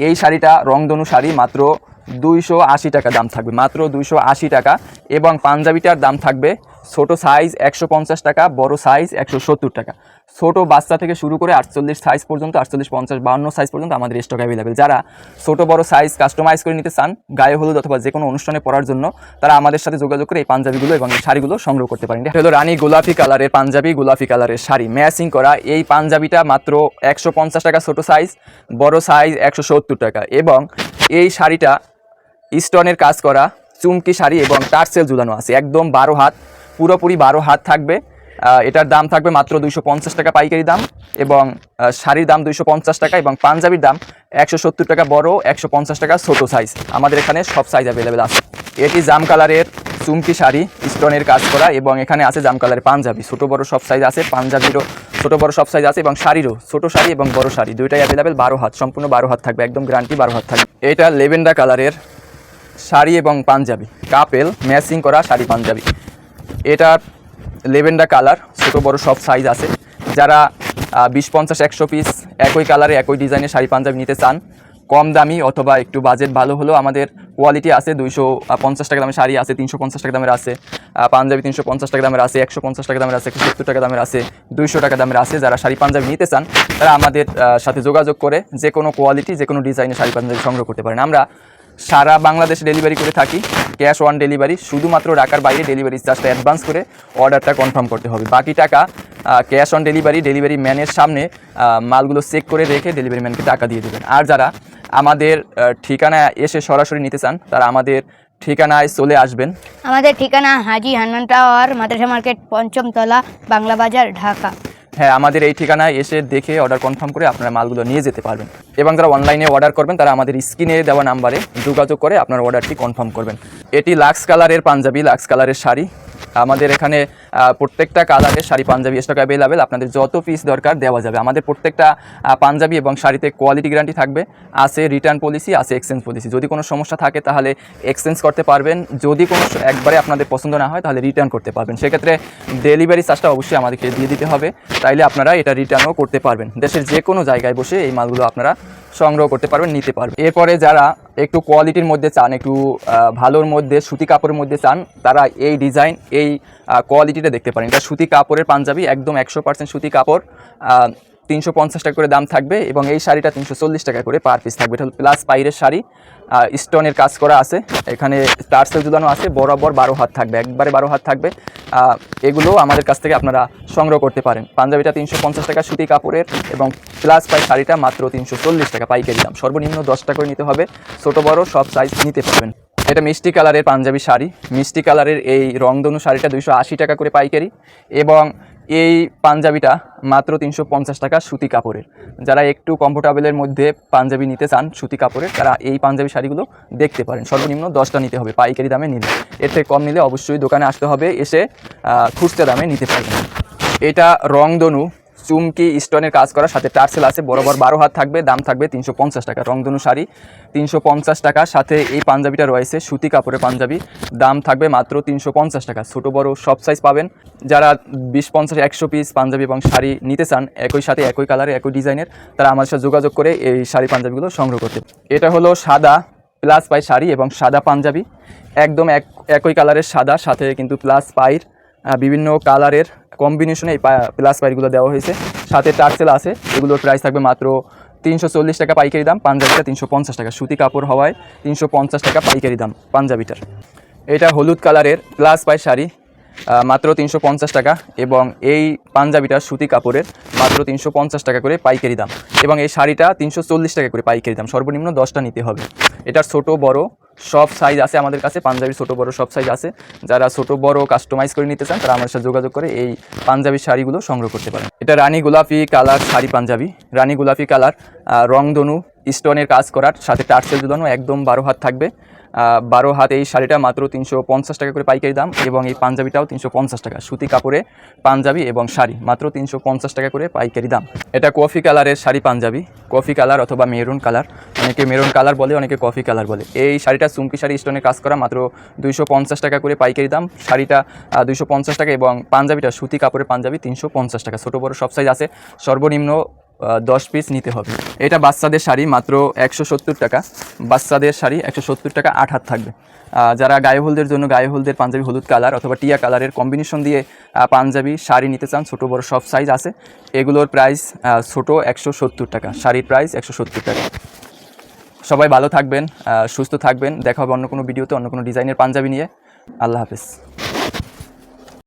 এই শাড়িটা রংধনু শাড়ি মাত্র দুইশো আশি টাকা দাম থাকবে, মাত্র দুইশো আশি টাকা। এবং পাঞ্জাবিটার দাম থাকবে ছোট সাইজ একশো পঞ্চাশ টাকা, বড় সাইজ একশো সত্তর টাকা। ছোট বাচ্চা থেকে শুরু করে আটচল্লিশ সাইজ পর্যন্ত, আটচল্লিশ, পঞ্চাশ বাউন্ন সাইজ পর্যন্ত আমাদের স্টক অ্যাভেলেবেল যারা ছোট, বড় সাইজ কাস্টমাইজ করে নিতে চান, গায়ে হলুদ অথবা যে কোনো অনুষ্ঠানে পরার জন্য, তারা আমাদের সাথে যোগাযোগ করে এই পাঞ্জাবিগুলো এবং শাড়িগুলো সংগ্রহ করতে পারেন। এটা হলো রানী গোলাপি কালারের পাঞ্জাবি, গোলাপি কালারের শাড়ি। ম্যাচিং করা এই পাঞ্জাবিটা মাত্র একশো পঞ্চাশ টাকা ছোট সাইজ বড় সাইজ একশো সত্তর টাকা। এবং এই শাড়িটা স্টোনের কাজ করা, চুমকি শাড়ি এবং টার্সেল ঝুলানো আছে। একদম বারো হাত, পুরোপুরি বারো হাত থাকবে। এটার দাম থাকবে মাত্র দুইশো পঞ্চাশ টাকা পাইকারি দাম এবং শাড়ির দাম দুইশো পঞ্চাশ টাকা এবং পাঞ্জাবির দাম একশো সত্তর টাকা বড়, একশো পঞ্চাশ টাকা ছোট সাইজ আমাদের এখানে সব সাইজ অ্যাভেলেবেল আছে। এটি জাম কালারের চুমকি শাড়ি স্টোনের কাজ করা এবং এখানে আছে জাম কালারের পাঞ্জাবি। ছোট বড় সব সাইজ আছে, পাঞ্জাবিরও ছোট বড় সব সাইজ আছে এবং শাড়িরও ছোট শাড়ি এবং বড় শাড়ি। দুইটাই অ্যাভেলেবেল বারো হাত, সম্পূর্ণ বারো হাত থাকবে, একদম গ্যারান্টি বারো হাত থাকবে। এটা লেভেন্ডা কালারের শাড়ি এবং পাঞ্জাবি। কাপেল ম্যাচিং করা শাড়ি, পাঞ্জাবি। এটার লেভেন্ডা কালার, ছোটো, বড়, সব সাইজ আছে। যারা বিশ, পঞ্চাশ, একশো পিস একই কালারে একই ডিজাইনের শাড়ি, পাঞ্জাবি নিতে চান, কম দামি অথবা একটু বাজেট ভালো হলেও আমাদের কোয়ালিটি আছে দুইশো পঞ্চাশ টাকা দামের শাড়ি আছে, তিনশো পঞ্চাশ টাকা দামের আছে পাঞ্জাবি তিনশো পঞ্চাশ টাকা দামের আছে, একশো পঞ্চাশ টাকা দামের আছে একশো সত্তর টাকা দামের আছে, দুইশো টাকা দামের আছে। যারা শাড়ি, পাঞ্জাবি নিতে চান, তারা আমাদের সাথে যোগাযোগ করে যে কোনো কোয়ালিটি যে কোনো ডিজাইনের শাড়ি, পাঞ্জাবি সংগ্রহ করতে পারেন। আমরা সারা বাংলাদেশে ডেলিভারি করে থাকি। ক্যাশ অন ডেলিভারি শুধুমাত্র ঢাকার বাইরে ডেলিভারি চার্জটা অ্যাডভান্স করে অর্ডারটা কনফার্ম করতে হবে। বাকি টাকা ক্যাশ অন ডেলিভারি ডেলিভারি ম্যানের সামনে মালগুলো চেক করে রেখে ডেলিভারি ম্যানকে টাকা দিয়ে দেবেন। আর যারা আমাদের ঠিকানায় এসে সরাসরি নিতে চান, তারা আমাদের ঠিকানায় চলে আসবেন। আমাদের ঠিকানা হাজি হান্নান টাওয়ার, মাদ্রাসা মার্কেট, পঞ্চমতলা, বাংলা বাজার, ঢাকা। হ্যাঁ আমাদের এই ঠিকানায় এসে দেখে অর্ডার কনফার্ম করে আপনারা মালগুলো নিয়ে যেতে পারবেন। এবং যারা অনলাইনে অর্ডার করবেন, তারা আমাদের স্ক্রিনে দেওয়া নাম্বারে যোগাযোগ করে আপনার অর্ডারটি কনফার্ম করবেন। এটি লাক্স কালারের পাঞ্জাবি লাক্স কালারের শাড়ি। আমাদের এখানে প্রত্যেকটা কালারের শাড়ি, পাঞ্জাবি স্টক অ্যাভেলেবেল আপনাদের যত পিস দরকার দেওয়া যাবে। আমাদের প্রত্যেকটা পাঞ্জাবি এবং শাড়িতে কোয়ালিটি গ্যারান্টি থাকবে। আছে রিটার্ন পলিসি আছে এক্সচেঞ্জ পলিসি যদি কোনো সমস্যা থাকে, তাহলে এক্সচেঞ্জ করতে পারবেন। যদি কোনো একবারে আপনাদের পছন্দ না হয়, তাহলে রিটার্ন করতে পারবেন। সেক্ষেত্রে ডেলিভারি চার্জটা অবশ্যই আমাদেরকে দিয়ে দিতে হবে। তাইলে আপনারা এটা রিটার্নও করতে পারবেন। দেশের যে কোনো জায়গায় বসে এই মালগুলো আপনারা সংগ্রহ করতে পারবেন, নিতে পারবেন। এরপরে যারা একটু কোয়ালিটির মধ্যে চান, একটু ভালোর মধ্যে, সুতি কাপড়ের মধ্যে চান, তারা এই ডিজাইন এই কোয়ালিটিটা দেখতে পারেন। এটা সুতি কাপড়ের পাঞ্জাবি, একদম একশো পার্সেন্ট সুতি কাপড় তিনশো পঞ্চাশ টাকা করে দাম থাকবে এবং এই শাড়িটা তিনশো চল্লিশ টাকা করে পার পিস থাকবে। এটা হলো প্লাস পাইরের শাড়ি স্টোনের কাজ করা আছে। এখানে টার্সেল ঝুলানো আছে, বরাবর বারো হাত থাকবে, একবারে বারো হাত থাকবে। এগুলো আমাদের কাছ থেকে আপনারা সংগ্রহ করতে পারেন। পাঞ্জাবিটা তিনশো পঞ্চাশ টাকা, সুতি কাপড়ের এবং প্লাস পাই শাড়িটা মাত্র তিনশো চল্লিশ টাকা পাইকারি দাম। সর্বনিম্ন দশ টাকা করে নিতে হবে। ছোটো, বড় সব সাইজ নিতে পারবেন। এটা মিষ্টি কালারের পাঞ্জাবি শাড়ি। মিষ্টি কালারের এই রংধনু শাড়িটা দুইশো আশি টাকা করে পাইকারি। এবং এই পাঞ্জাবিটা মাত্র তিনশো পঞ্চাশ টাকা সুতি কাপড়ের। যারা একটু কমফোর্টেবলের মধ্যে পাঞ্জাবি নিতে চান সুতি কাপড়ের, তারা এই পাঞ্জাবি শাড়িগুলো দেখতে পারেন। সর্বনিম্ন দশটা নিতে হবে, পাইকারি দামে নিলে। এর থেকে কম নিলে অবশ্যই দোকানে আসতে হবে, এসে খুচরা দামে নিতে পারবেন। এটা রংধনু চুমকি, স্টোনের কাজ করা সাথে টার্সেল আছে বরাবর বারো হাত থাকবে, দাম থাকবে তিনশো পঞ্চাশ টাকা। রংধনু শাড়ি, তিনশো পঞ্চাশ টাকা। সাথে এই পাঞ্জাবিটা রয়েছে, সুতি কাপড়ের পাঞ্জাবি, দাম থাকবে মাত্র তিনশো পঞ্চাশ টাকা। ছোটো, বড় সব সাইজ পাবেন। যারা বিশ পঞ্চাশ, একশো পিস পাঞ্জাবি এবং শাড়ি নিতে চান, একই সাথে একই কালারে একই ডিজাইনের তারা আমার সাথে যোগাযোগ করে এই শাড়ি পাঞ্জাবিগুলো সংগ্রহ করতে। এটা হলো সাদা প্লাস পাই শাড়ি এবং সাদা পাঞ্জাবি। একদম এক, একই কালারের সাদা, সাথে কিন্তু প্লাস পাইর বিভিন্ন কালারের কম্বিনেশনে এই প্লাস পাইরগুলো দেওয়া হয়েছে। সাথে টার্সেল আছে, এগুলোর প্রাইস থাকবে মাত্র তিনশো চল্লিশ টাকা পাইকারি দাম, পাঞ্জাবিটা তিনশো পঞ্চাশ টাকা। সুতি কাপড় হওয়ায় তিনশো পঞ্চাশ টাকা পাইকারি দাম, পাঞ্জাবিটার। এটা হলুদ কালারের প্লাস পাই শাড়ি মাত্র তিনশো পঞ্চাশ টাকা এবং এই পাঞ্জাবিটা সুতি কাপড়ের মাত্র তিনশো পঞ্চাশ টাকা করে পাইকারি দাম। এবং এই শাড়িটা তিনশো চল্লিশ টাকা করে পাইকারি দাম, সর্বনিম্ন দশটা নিতে হবে। এটার ছোট, বড় সব সাইজ আছে আমাদের কাছে পাঞ্জাবির ছোটো, বড়ো সব সাইজ আছে। যারা ছোট, বড় কাস্টমাইজ করে নিতে চান, তারা আমার সাথে যোগাযোগ করে এই পাঞ্জাবি শাড়িগুলো সংগ্রহ করতে পারেন। এটা রানী গোলাপি কালার শাড়ি পাঞ্জাবি। রানী গোলাপি কালার রংধনু স্টোনের কাজ করার সাথে টার্সেল ঝুলানো একদম বারো হাত থাকবে। বারো হাত এই শাড়িটা মাত্র তিনশো পঞ্চাশ টাকা করে পাইকারি দাম এবং এই পাঞ্জাবিটাও তিনশো পঞ্চাশ টাকা। সুতি কাপড়ে পাঞ্জাবি এবং শাড়ি মাত্র তিনশো পঞ্চাশ টাকা করে পাইকারি দাম। এটা কফি কালারের শাড়ি পাঞ্জাবি, কফি কালার অথবা মেরুন কালার। অনেকে মেরুন কালার বলে, অনেকে কফি কালার বলে। এই শাড়িটা চুমকি শাড়ি স্টোনে কাজ করা মাত্র দুইশো পঞ্চাশ টাকা করে পাইকারি দাম। শাড়িটা দুইশো পঞ্চাশ টাকা এবং পাঞ্জাবিটা সুতি কাপড়ের পাঞ্জাবি তিনশো পঞ্চাশ টাকা। ছোটো বড় সব সাইজ আছে। সর্বনিম্ন দশ পিস নিতে হবে। এটা বাচ্চাদের শাড়ি মাত্র একশো সত্তর টাকা। বাচ্চাদের শাড়ি একশো সত্তর টাকা আট হাত থাকবে। যারা গায়ে হলদের জন্য, গায়ে হলদের পাঞ্জাবি হলুদ কালার অথবা টিয়া কালারের কম্বিনেশন দিয়ে পাঞ্জাবি শাড়ি নিতে চান, ছোটো, বড় সব সাইজ আছে। এগুলোর প্রাইস ছোট একশো সত্তর টাকা। শাড়ির প্রাইস একশো সত্তর টাকা। সবাই ভালো থাকবেন সুস্থ থাকবেন। দেখা হবে অন্য কোনো ভিডিওতে অন্য কোনো ডিজাইনের পাঞ্জাবি নিয়ে। আল্লাহ হাফেজ।